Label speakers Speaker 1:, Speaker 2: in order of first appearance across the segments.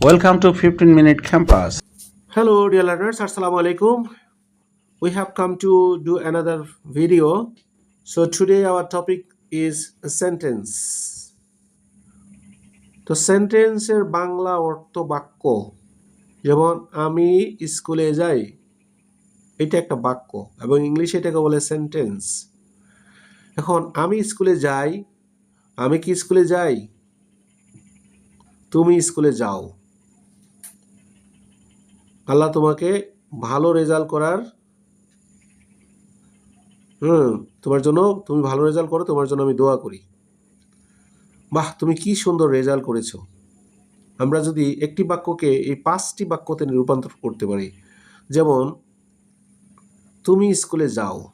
Speaker 1: Welcome to 15 Minute Campus.
Speaker 2: Hello, dear learners. Assalamu alaikum. We have come to do another video. So today our topic is sentence. তো সেন্টেন্সের বাংলা অর্থ বাক্য যেমন আমি স্কুলে যাই এটা একটা বাক্য এবং ইংলিশে এটাকে বলে সেন্টেন্স এখন আমি স্কুলে যাই আমি কি স্কুলে যাই তুমি স্কুলে যাও আল্লাহ তোমাকে ভালো রেজাল্ট করার, হুম, তোমার জন্য তুমি ভালো রেজাল্ট করো, তোমার জন্য আমি দোয়া করি। বাহ, তুমি কি সুন্দর রেজাল্ট করেছ। আমরা যদি একটি বাক্যকে এই পাঁচটি বাক্যতে রূপান্তর করতে পারি, যেমন, তুমি স্কুলে যাও।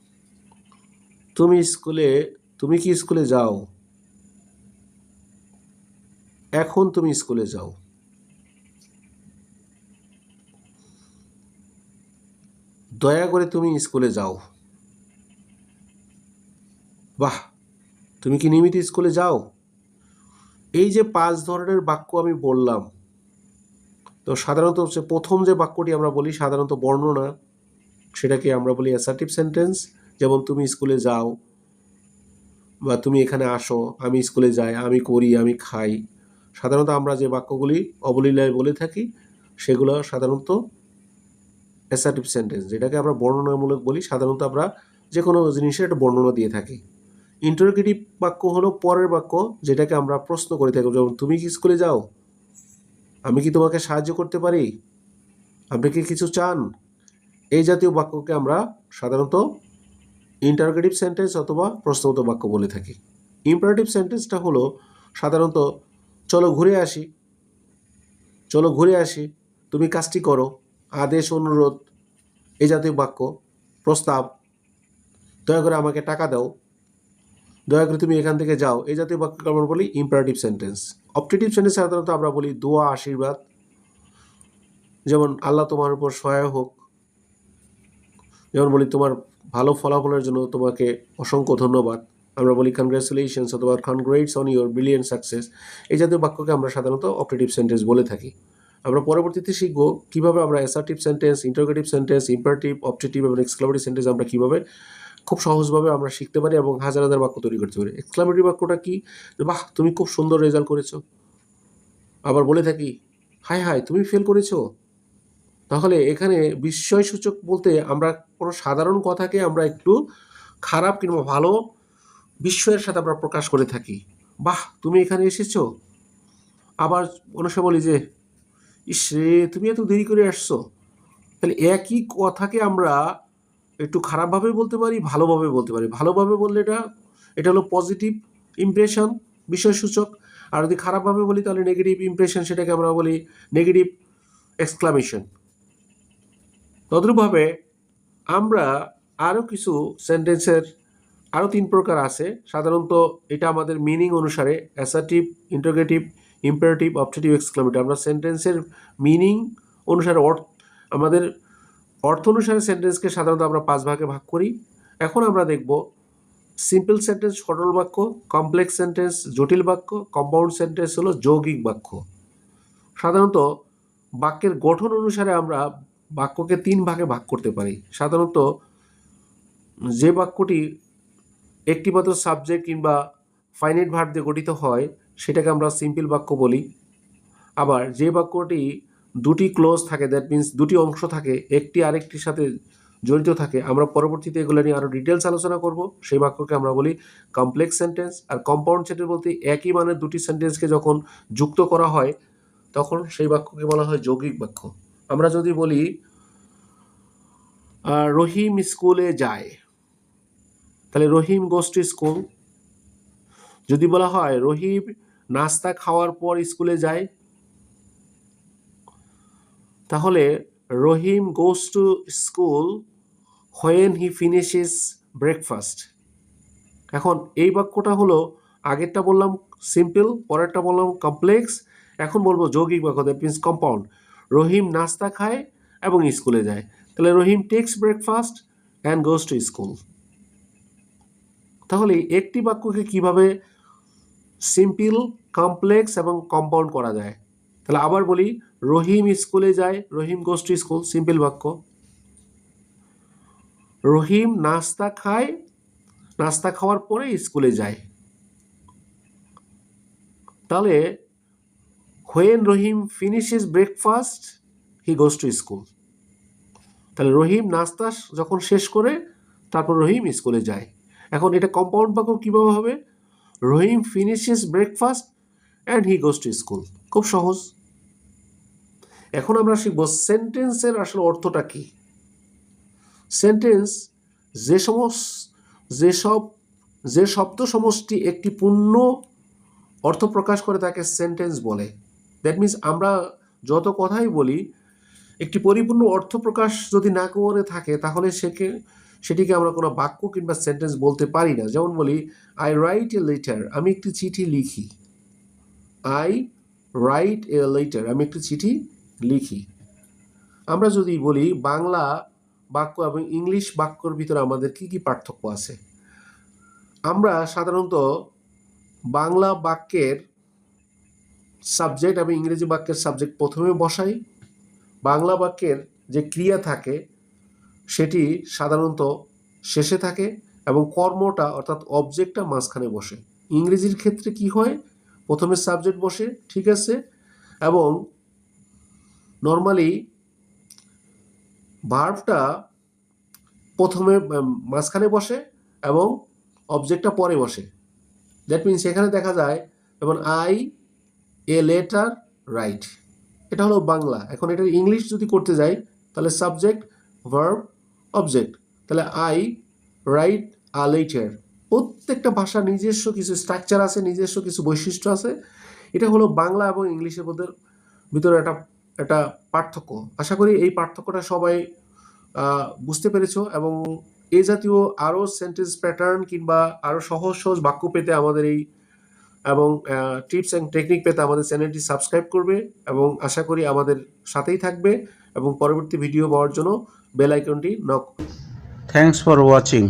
Speaker 2: তুমি স্কুলে, তুমি কি স্কুলে যাও? এখন তুমি স্কুলে যাও। দয়া করে তুমি স্কুলে যাও। বাহ, তুমি কি নিয়মিত স্কুলে যাও? এই যে পাঁচ ধরনের বাক্য আমি বললাম, তো সাধারণত হচ্ছে প্রথম যে বাক্যটি আমরা বলি সাধারণত বর্ণনা সেটাকে আমরা বলি অ্যাসার্টিভ সেন্টেন্স যেমন তুমি স্কুলে যাও, বা তুমি এখানে আসো, আমি স্কুলে যাই, আমি করি, আমি খাই। সাধারণত আমরা যে বাক্যগুলি অবলীলায় বলে থাকি, সেগুলো সাধারণত অ্যাসার্টিভ সেন্টেন্স যেটাকে আমরা বর্ণনামূলক বলি, সাধারণত আমরা যে কোনো জিনিসের একটা বর্ণনা দিয়ে থাকি। ইন্টারোগেটিভ বাক্য হলো পরের বাক্য, যেটাকে আমরা প্রশ্ন করে থাকি, যেমন, তুমি কি স্কুলে যাও? আমি কি তোমাকে সাহায্য করতে পারি? আপনি কি কিছু চান? এই জাতীয় বাক্যকে আমরা সাধারণত ইন্টারোগেটিভ সেন্টেন্স অথবা প্রশ্নগত বাক্য বলে থাকি। ইম্পারেটিভ সেন্টেন্সটা হলো সাধারণত, চলো ঘুরে আসি, চলো ঘুরে আসি, তুমি কাজটি করো। আদেশ, অনুরোধ এই জাতীয় বাক্য, প্রস্তাব, দয়া করে আমাকে টাকা দাও। দয়া করে তুমি এখান থেকে যাও। এই জাতীয় বাক্যকে আমরা বলি? ইম্পারেটিভ সেন্টেন্স অপটেটিভ সেন্টেন্স সাধারণত আমরা বলি দোয়া, আশীর্বাদ। যেমন, আল্লাহ তোমার উপর সহায় হোক। যেমন বলি, তোমার ভালো ফলাফলের জন্য তোমাকে অসংখ্য ধন্যবাদ। আমরা বলি কনগ্রাচুলেশনস অথবা congrats on your brilliant success এই জাতীয় বাক্যকে আমরা সাধারণত অপটেটিভ সেন্টেন্স বলে থাকি। আমরা পরবর্তীতে শিখব কীভাবে আমরা assertive sentence interrogative sentence imperative optative এবং এক্সক্লামেটিভ সেন্টেন্স আমরা কীভাবে খুব সহজভাবে আমরা শিখতে পারি এবং হাজার হাজার বাক্য তৈরি করতে পারি। এক্সক্লামেটিভ বাক্যটা কি? বাহ, তুমি খুব সুন্দর রেজাল্ট করেছ। আবার বলে থাকি হাই হাই তুমি ফেল করেছ? তাহলে এখানে বিস্ময়সূচক বলতে আমরা কোনো সাধারণ কথাকে আমরা একটু খারাপ কিংবা ভালো বিস্ময়ের সাথে আমরা প্রকাশ করে থাকি। বাহ, তুমি এখানে এসেছ? আবার অনেক বলি যে রে তুমি এত দেরি করে আসছো। তাহলে একই কথাকে আমরা একটু খারাপভাবে বলতে পারি, ভালোভাবে বলতে পারি। ভালোভাবে বললে এটা এটা হলো পজিটিভ ইমপ্রেশন বিষয়সূচক। আর যদি খারাপভাবে বলি, তাহলে নেগেটিভ ইমপ্রেশন সেটাকে আমরা বলি নেগেটিভ এক্সক্লামেশন তদ্রূপভাবে আমরা আরও কিছু সেন্টেন্সের আরও তিন প্রকার আছে। সাধারণত এটা আমাদের মিনিং অনুসারে assertive interrogative imperative optative exclamative আমরা সেন্টেন্সের মিনিং অনুসারে অর্থ, আমাদের অর্থ অনুসারে সেন্টেন্সকে সাধারণত আমরা পাঁচ ভাগে ভাগ করি। এখন আমরা দেখব সিম্পল সেন্টেন্স সরল বাক্য কমপ্লেক্স সেন্টেন্স জটিল বাক্য কম্পাউন্ড সেন্টেন্স হলো যৌগিক বাক্য। সাধারণত বাক্যের গঠন অনুসারে আমরা বাক্যকে তিন ভাগে ভাগ করতে পারি। সাধারণত যে বাক্যটি একটি মাত্র সাবজেক্ট কিংবা ফাইনাইট ভার্ব দিয়ে গঠিত হয় সেটাকে আমরা সিম্পল বাক্য বলি। আবার যে বাক্যটি দুটি ক্লোজ থাকে দ্যাট মিন্স দুটি অংশ থাকে, একটি আরেকটির সাথে জড়িত থাকে, আমরা পরবর্তীতে এগুলো নিয়ে আরও ডিটেলস আলোচনা করব। সেই বাক্যকে আমরা বলি কমপ্লেক্স সেন্টেন্স আর কম্পাউন্ড সেন্টেন্স বলতে একই মানের দুটি সেন্টেন্সকে যখন যুক্ত করা হয়, তখন সেই বাক্যকে বলা হয় যৌগিক বাক্য। আমরা যদি বলি রহিম স্কুলে যায়। তাহলে রহিম টু স্কুল যদি বলা হয় রহিম নাস্তা খাওয়ার পর স্কুলে যায়, তাহলে Rahim goes to school when he finishes breakfast এখন এই বাক্যটা হলো, আগেরটা বললাম সিম্পল পরেরটা বললাম কমপ্লেক্স এখন বলব যৌগিক বাক্য দ্যাট মিনস কম্পাউন্ড রহিম নাস্তা খায় এবং স্কুলে যায়। তাহলে Rahim takes breakfast and goes to school তাহলে একটি বাক্যকে কীভাবে সিম্পল, কমপ্লেক্স এবং কম্পাউন্ড করা যায়। তাহলে আবার বলি, রহিম স্কুলে যায়, রহিম টু স্কুল সিম্পল বাক্য। রহিম নাস্তা খায়, নাস্তা খাওয়ার পরে স্কুলে যায়। তাহলে when Rahim finishes breakfast he goes to school তাহলে রহিম নাস্তা যখন শেষ করে, তারপর রহিম স্কুলে যায়। এখন এটা কম্পাউন্ড বাক্য কীভাবে হবে? Rahim finishes breakfast and he goes to school খুব সহজ। এখন আমরা শিখব সেন্টেন্সের আসলে অর্থটা কী? সেন্টেন্স যে সমস্ত যেসব যে শব্দ সমষ্টি একটি পূর্ণ অর্থ প্রকাশ করে তাকে সেন্টেন্স বলে। দ্যাট মিন্স আমরা যত কথাই বলি, একটি পরিপূর্ণ অর্থ প্রকাশ যদি না করে থাকে, তাহলে সেকে সেটিকে আমরা কোনো বাক্য কিংবা সেন্টেন্স বলতে পারি না। যেমন বলি আই রাইট এ লেটার আমি একটি চিঠি লিখি। আই রাইট এ লেটার আমি একটি চিঠি লিখি। আমরা যদি বলি, বাংলা বাক্য এবং ইংলিশ বাক্যর ভিতরে আমাদের কি কি পার্থক্য আছে? আমরা সাধারণত বাংলা বাক্যের সাবজেক্ট এবং ইংরেজি বাক্যের সাবজেক্ট প্রথমে বসাই। বাংলা বাক্যের যে ক্রিয়া থাকে সেটি সাধারণত শেষে থাকে এবং কর্মটা অর্থাৎ অবজেক্টটা মাঝখানে বসে। ইংরেজির ক্ষেত্রে কি হয়? প্রথমে সাবজেক্ট বসে, ঠিক আছে? এবং নর্মালি ভার্বটা প্রথমে মাঝখানে বসে এবং অবজেক্টটা পরে বসে। দ্যাট মিনস এখানে দেখা যায়, যেমন আই এ লেটার রাইট এটা হলো বাংলা। এখন এটা ইংলিশ যদি করতে যাই, তাহলে সাবজেক্ট ভার্ব অবজেক্ট তাহলে আই রাইট আ লেটার প্রত্যেকটা ভাষা নিজস্ব কিছু স্ট্রাকচার আছে, নিজস্ব কিছু বৈশিষ্ট্য আছে। এটা হলো বাংলা এবং ইংলিশের মধ্যে ভিতরে একটা একটা পার্থক্য। আশা করি এই পার্থক্যটা সবাই বুঝতে পেরেছ এবং এ জাতীয় আরও সেন্টেন্স প্যাটার্ন কিংবা আরও সহজ সহজ বাক্য পেতে আমাদের এই, এবং টিপস অ্যান্ড টেকনিক পেতে আমাদের চ্যানেলটি সাবস্ক্রাইব করবে এবং আশা করি আমাদের সাথেই থাকবে এবং পরবর্তী ভিডিও পাওয়ার জন্য বেল আইকনটি নক
Speaker 1: Thanks for watching.